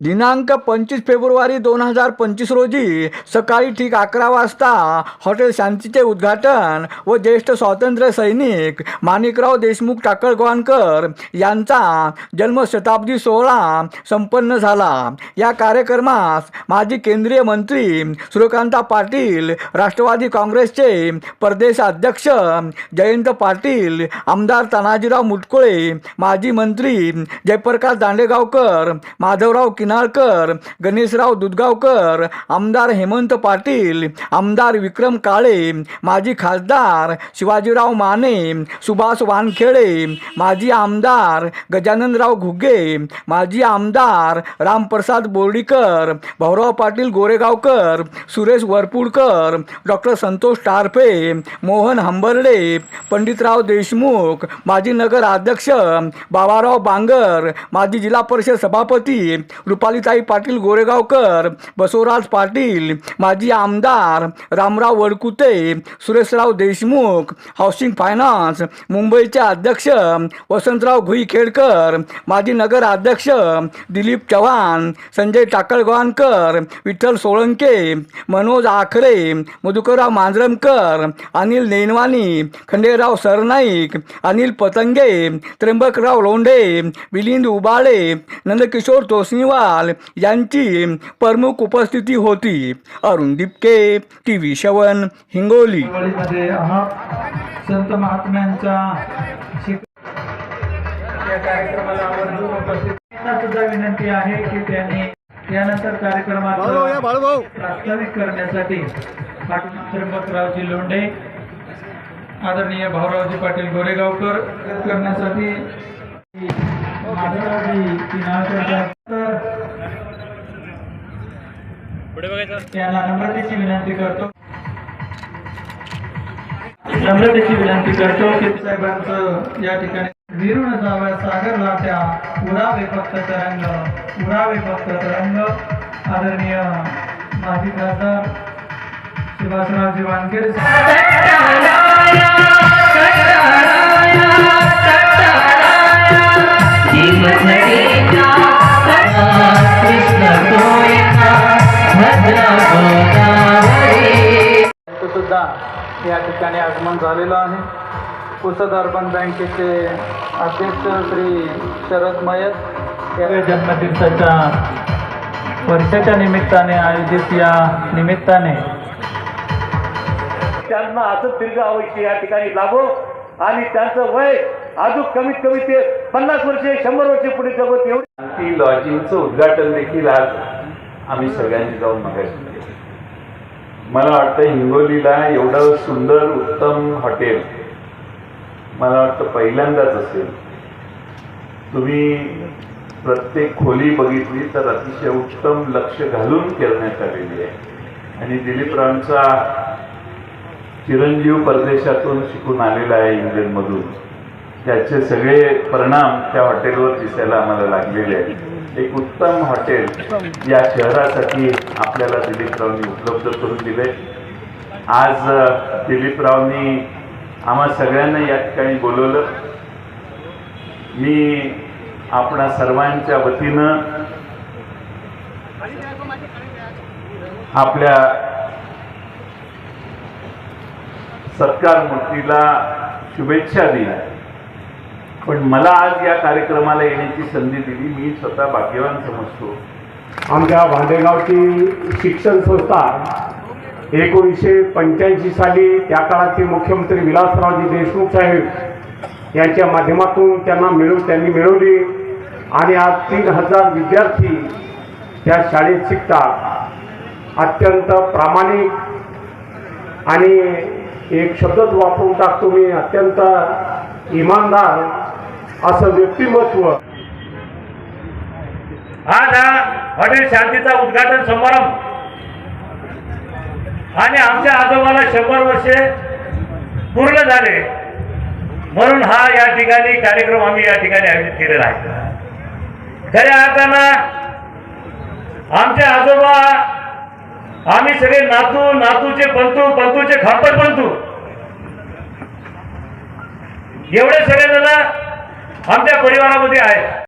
दिनांक पंचवीस फेब्रुवारी दोन हजार पंचवीस रोजी सकाळी ठीक अकरा वाजता हॉटेल शांतीचे उद्घाटन व ज्येष्ठ स्वातंत्र्य सैनिक माणिकराव देशमुख टाकळगवानकर यांचा जन्मशताब्दी सोहळा संपन्न झाला. या कार्यक्रमास माजी केंद्रीय मंत्री सूर्यकांता पाटील राष्ट्रवादी काँग्रेसचे प्रदेश अध्यक्ष जयंत पाटील आमदार तानाजीराव मुटकुळे माजी मंत्री जयप्रकाश दांडेगावकर माधवराव किनाळकर गणेशराव दुधगावकर आमदार हेमंत पाटील आमदार विक्रम काळे माजी खासदार शिवाजीराव माने सुभाष वानखेडे माजी आमदार गजाननराव घुगे माजी आमदार रामप्रसाद बोर्डीकर भाऊराव पाटील गोरेगावकर सुरेश वरपुडकर डॉक्टर संतोष टारफे मोहन हंबर्डे पंडितराव देशमुख माजी नगर अध्यक्ष बाबाराव बांगर माजी जिल्हा परिषद सभापती रुपालीताई पाटील गोरेगावकर बसवराज पाटील माजी आमदार रामराव वडकुते सुरेशराव देशमुख हाऊसिंग फायनान्स मुंबईचे अध्यक्ष वसंतराव भुईखेडकर माजी नगर अध्यक्ष दिलीप चव्हाण संजय टाकळगवानकर विठ्ठल सोळंके मनोज आखरे मधुकरराव मांजरमकर अनिल नेनवानी खंडेराव सरनाईक अनिल पतंगे त्र्यंबकराव लोंढे मिलिंद उबाळे नंदकिशोर तोसनीवाल यांची प्रमुख उपस्थिती होती. अरुण दिपके टी व्ही शवन हिंगोली. संत महात्म्यांच्या कार्यक्रमाला सुद्धा विनंती आहे की त्यांनी यानंतर कार्यक्रमाचं प्रास्ताविक करण्यासाठी पाटील त्र्यंबकरावजी लोंढे आदरणीय भाऊरावजी पाटील गोरेगावकर करण्यासाठी माधवरावजी किनाळकर त्यांना नम्रतेची विनंती करतो. नम्रतेची विनंती करतो की साहेबांचं या ठिकाणी विरून जाव्या सागर त्या उडावे फक्त तरंग उडावे फक्त तरंग. आदरणीय माजी खासदार सुभाषरावजी वानखेडे सुद्धा या ठिकाणी आगमन झालेलं आहे. पुसद अर्बन बँकेचे अध्यक्ष श्री शरद मयत या जन्मदिवसाच्या वर्षाच्या निमित्ताने आयोजित या निमित्ताने त्यांना असंच दीर्घ आयुष्य या ठिकाणी लाभो आणि त्यांचं वय अजून कमीत कमी ते पन्नास वर्षे शंभर वर्षे पुढे जगत एवढी लॉजिंगचं उद्घाटन देखील आज आम्ही सगळ्यांनी जाऊन मगाशी मला वाटतं हिंगोलीला एवढं सुंदर उत्तम हॉटेल मला वाटतं पहिल्यांदाच असेल. तुम्ही प्रत्येक खोली बघितली तर अतिशय उत्तम लक्ष घालून करण्यात आलेली आहे. आणि दिलीपरावांचा चिरंजीव परदेशातून शिकून आलेला आहे इंग्लंडमधून. त्याचे सगळे परिणाम त्या हॉटेलवर दिसायला आम्हाला लागलेले आहेत. एक उत्तम हॉटेल या शहरासाठी आपल्याला दिलीपरावनी उपलब्ध करून दिले. आज दिलीपरावनी आम्हा सगळ्यांना या ठिकाणी बोलवलं. मी आपणा सर्वांच्या वतीनं आपल्या सत्कार मूर्तीला शुभेच्छा दिल्या. पण मला आज या कार्यक्रमाला येण्याची संधी दिली. मी स्वतः भाग्यवान समजतो. आमच्या भांडेगावची शिक्षण संस्था एकोणीसशे पंच्याऐंशी साली त्या काळाचे मुख्यमंत्री विलासरावजी देशमुख साहेब यांच्या माध्यमातून त्यांना मिळून त्यांनी मिळवली. आणि आज तीन हजार विद्यार्थी त्या शाळेत शिकतात. अत्यंत प्रामाणिक आणि एक शब्दच वापरून टाकतो मी अत्यंत इमानदार असं व्यक्तिमत्व. आज हा हॉटेल शांतीचा उद्घाटन समारंभ. आणि आमच्या आजोबाला शंभर वर्षे पूर्ण झाले. म्हणून हा या ठिकाणी कार्यक्रम आम्ही या ठिकाणी आयोजित केलेला आहे. खऱ्या अर्थानं आमचे आजोबा आम्ही सगळे नातू नातूचे पंतू पंतूचे खापर पंतू एवढे सगळे जण आमच्या परिवारामध्ये आहे